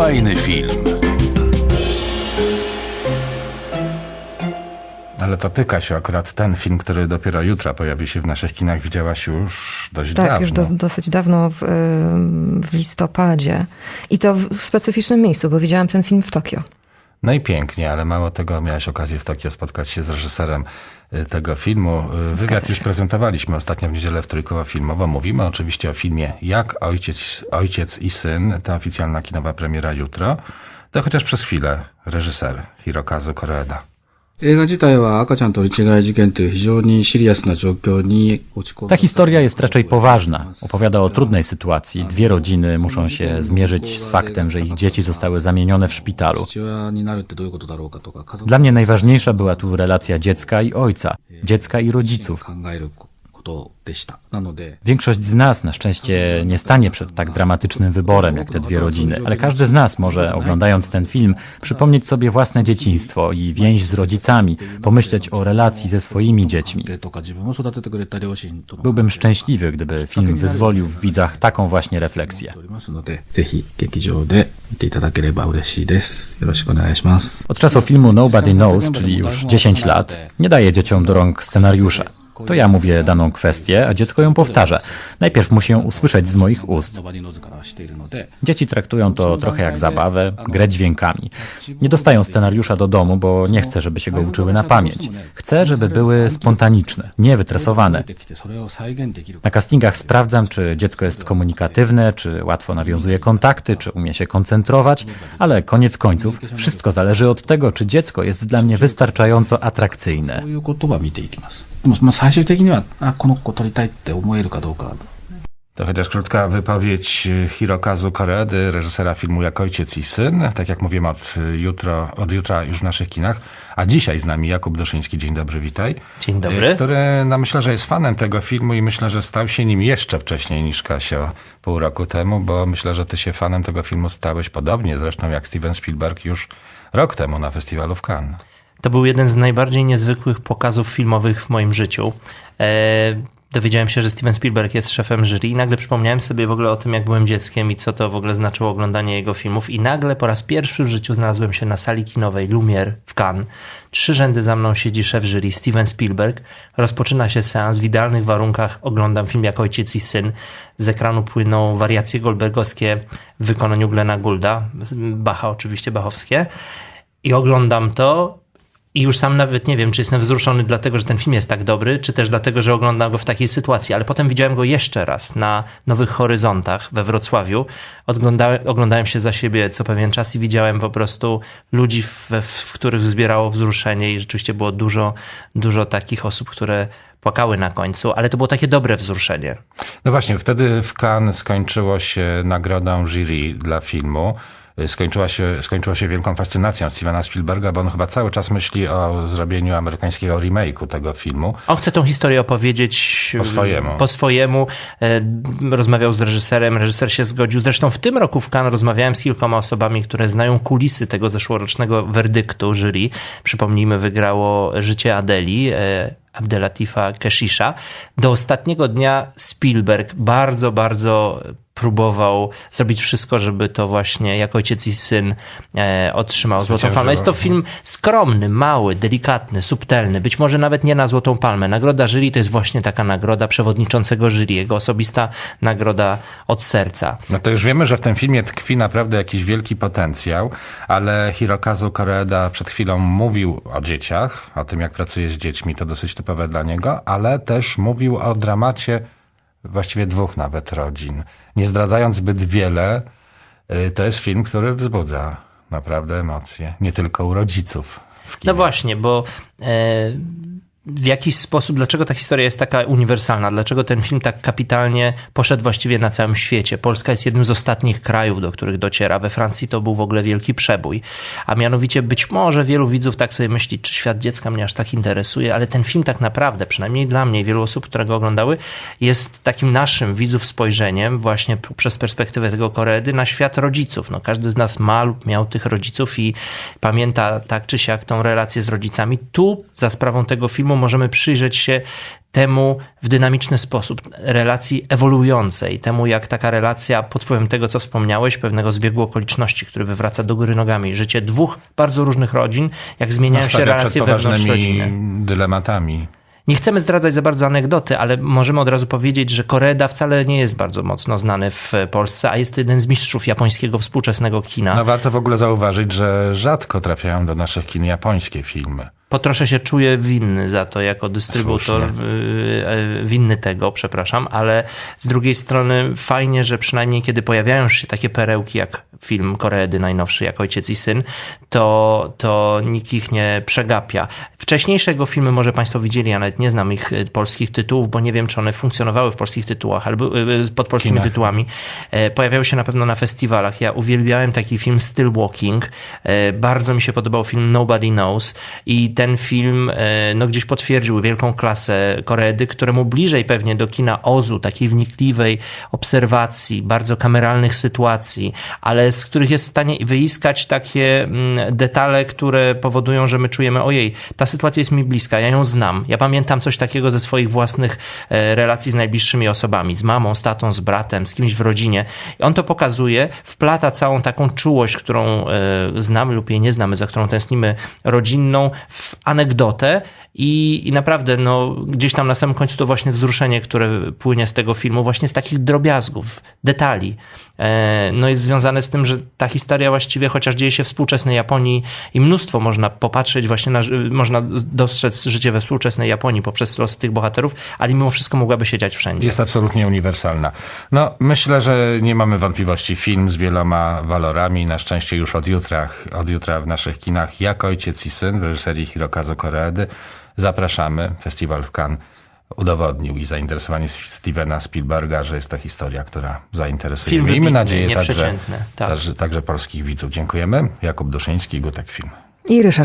Fajny film. Ale to ty, Kasiu, akurat ten film, który dopiero jutro pojawi się w naszych kinach, widziałaś już dość Tak, dawno. już do, dosyć dawno w, w listopadzie. I to w, w specyficznym miejscu, bo widziałam ten film w Tokio. No i pięknie, ale mało tego, miałaś okazję w Tokio spotkać się z reżyserem y, tego filmu. Y, Wywiad już prezentowaliśmy ostatnio w niedzielę w Trójkowo Filmowo. Mówimy oczywiście o filmie Jak ojciec, ojciec i syn. To oficjalna kinowa premiera jutro. To chociaż przez chwilę reżyser Hirokazu Koreeda. Ta historia jest raczej poważna. Opowiada o trudnej sytuacji. Dwie rodziny muszą się zmierzyć z faktem, że ich dzieci zostały zamienione w szpitalu. Dla mnie najważniejsza była tu relacja dziecka i ojca, dziecka i rodziców. Większość z nas na szczęście nie stanie przed tak dramatycznym wyborem jak te dwie rodziny, ale każdy z nas może, oglądając ten film, przypomnieć sobie własne dzieciństwo i więź z rodzicami, pomyśleć o relacji ze swoimi dziećmi. Byłbym szczęśliwy, gdyby film wyzwolił w widzach taką właśnie refleksję. Od czasu filmu Nobody Knows, czyli już 10 lat, nie daje dzieciom do rąk scenariusza. To ja mówię daną kwestię, a dziecko ją powtarza. Najpierw musi ją usłyszeć z moich ust. Dzieci traktują to trochę jak zabawę, grę dźwiękami. Nie dostają scenariusza do domu, bo nie chcę, żeby się go uczyły na pamięć. Chcę, żeby były spontaniczne, niewytresowane. Na castingach sprawdzam, czy dziecko jest komunikatywne, czy łatwo nawiązuje kontakty, czy umie się koncentrować, ale koniec końców wszystko zależy od tego, czy dziecko jest dla mnie wystarczająco atrakcyjne. そういうことは見ていきます。でも、まあ、最終的には、あ、この子撮りたいって思えるかどうか。 To chociaż krótka wypowiedź y, Hirokazu Koreedy, reżysera filmu Jak ojciec i syn. Tak jak mówiłem, od, y, jutro, od jutra już w naszych kinach. A dzisiaj z nami Jakub Doszyński. Dzień dobry, witaj. Dzień dobry. Y, Który, no myślę, że jest fanem tego filmu i myślę, że stał się nim jeszcze wcześniej niż Kasio pół roku temu, bo myślę, że ty się fanem tego filmu stałeś podobnie zresztą jak Steven Spielberg już rok temu na festiwalu w Cannes. To był jeden z najbardziej niezwykłych pokazów filmowych w moim życiu. E, dowiedziałem się, że Steven Spielberg jest szefem jury i nagle przypomniałem sobie w ogóle o tym, jak byłem dzieckiem i co to w ogóle znaczyło oglądanie jego filmów. I nagle po raz pierwszy w życiu znalazłem się na sali kinowej Lumière w Cannes. Trzy rzędy za mną siedzi szef jury Steven Spielberg. Rozpoczyna się seans. W idealnych warunkach oglądam film jak ojciec i syn. Z ekranu płyną wariacje goldbergowskie w wykonaniu Glena Goulda. Bacha oczywiście, bachowskie. I oglądam to i już sam nawet nie wiem, czy jestem wzruszony dlatego, że ten film jest tak dobry, czy też dlatego, że oglądam go w takiej sytuacji. Ale potem widziałem go jeszcze raz na Nowych Horyzontach we Wrocławiu. Oglądałem, oglądałem się za siebie co pewien czas i widziałem po prostu ludzi, w, w których wzbierało wzruszenie i rzeczywiście było dużo, dużo takich osób, które płakały na końcu, ale to było takie dobre wzruszenie. No właśnie, wtedy w Cannes skończyło się nagrodą jury dla filmu. Y, Skończyła się, skończyło się wielką fascynacją Stevena Spielberga, bo on chyba cały czas myśli o zrobieniu amerykańskiego remake'u tego filmu. On chce tą historię opowiedzieć Po swojemu. Po swojemu. E, Rozmawiał z reżyserem, reżyser się zgodził. Zresztą w tym roku w Cannes rozmawiałem z kilkoma osobami, które znają kulisy tego zeszłorocznego werdyktu jury. Przypomnijmy, wygrało Życie Adeli. e, Abdelatifa Keshisha. Do ostatniego dnia Spielberg bardzo, bardzo próbował zrobić wszystko, żeby to właśnie jak ojciec i syn e, otrzymał Złotą. Palmę. Jest to film skromny, mały, delikatny, subtelny, być może nawet nie na Złotą Palmę. Nagroda jury to jest właśnie taka nagroda przewodniczącego jury, jego osobista nagroda od serca. No to już wiemy, że w tym filmie tkwi naprawdę jakiś wielki potencjał, ale Hirokazu Koreeda przed chwilą mówił o dzieciach, o tym jak pracuje z dziećmi, to dosyć typowe dla niego, ale też mówił o dramacie właściwie dwóch nawet rodzin. Nie zdradzając zbyt wiele, y, to jest film, który wzbudza naprawdę emocje, nie tylko u rodziców. No właśnie, bo e, w jakiś sposób, dlaczego ta historia jest taka uniwersalna, dlaczego ten film tak kapitalnie poszedł właściwie na całym świecie. Polska jest jednym z ostatnich krajów, do których dociera. We Francji to był w ogóle wielki przebój. A mianowicie być może wielu widzów tak sobie myśli, czy świat dziecka mnie aż tak interesuje, ale ten film tak naprawdę, przynajmniej dla mnie i wielu osób, które go oglądały, jest takim naszym widzów spojrzeniem właśnie przez perspektywę tego Koredy na świat rodziców. No, każdy z nas ma lub miał tych rodziców i pamięta tak czy siak tą relację z rodzicami. Tu za sprawą tego filmu możemy przyjrzeć się temu w dynamiczny sposób, relacji ewoluującej, temu jak taka relacja pod wpływem tego, co wspomniałeś, pewnego zbiegu okoliczności, który wywraca do góry nogami życie dwóch bardzo różnych rodzin, jak zmieniają się Stawia przed relacje wewnątrz rodziny. dylematami. Nie chcemy zdradzać za bardzo anegdoty, ale możemy od razu powiedzieć, że Koreda wcale nie jest bardzo mocno znany w Polsce, a jest to jeden z mistrzów japońskiego współczesnego kina. No warto w ogóle zauważyć, że rzadko trafiają do naszych kin japońskie filmy. Po trosze się czuję winny za to jako dystrybutor, Słusznie. y, y, winny tego, przepraszam, ale z drugiej strony fajnie, że przynajmniej kiedy pojawiają się takie perełki jak film Koreedy najnowszy, jak Ojciec i Syn, to, to nikt ich nie przegapia. Wcześniejsze jego filmy może Państwo widzieli, ja nawet nie znam ich y, polskich tytułów, bo nie wiem, czy one funkcjonowały w polskich tytułach albo pod polskimi Kinach. tytułami. E, Pojawiały się na pewno na festiwalach. Ja uwielbiałem taki film Still Walking. E, Bardzo mi się podobał film Nobody Knows i ten film e, no, gdzieś potwierdził wielką klasę Koreedy, któremu bliżej pewnie do kina Ozu, takiej wnikliwej obserwacji, bardzo kameralnych sytuacji, ale z których jest w stanie wyiskać takie mm, detale, które powodują, że my czujemy, ojej, ta sytuacja jest mi bliska, ja ją znam. Ja pamiętam coś takiego ze swoich własnych e, relacji z najbliższymi osobami, z mamą, z tatą, z bratem, z kimś w rodzinie. I on to pokazuje, wplata całą taką czułość, którą e, znamy lub jej nie znamy, za którą tęsknimy, rodzinną, w anegdotę. I, I naprawdę, no, gdzieś tam na samym końcu to właśnie wzruszenie, które płynie z tego filmu, właśnie z takich drobiazgów, detali. E, no jest związane z tym, że ta historia właściwie, chociaż dzieje się w współczesnej Japonii i mnóstwo można popatrzeć właśnie na, można dostrzec życie we współczesnej Japonii poprzez los tych bohaterów, ale mimo wszystko mogłaby się dziać wszędzie. Jest absolutnie uniwersalna. No, myślę, że nie mamy wątpliwości. Film z wieloma walorami. Na szczęście już od jutra, od jutra w naszych kinach Jak Ojciec i Syn w reżyserii Hirokazu Koreedy. Zapraszamy. Festiwal w Cannes udowodnił i zainteresowanie Stevena Spielberga, że jest to historia, która zainteresuje. Film Miejmy wybitny, nadzieję także, tak. także, także polskich widzów. Dziękujemy. Jakub Duszyński, Gutek Film. I Ryszard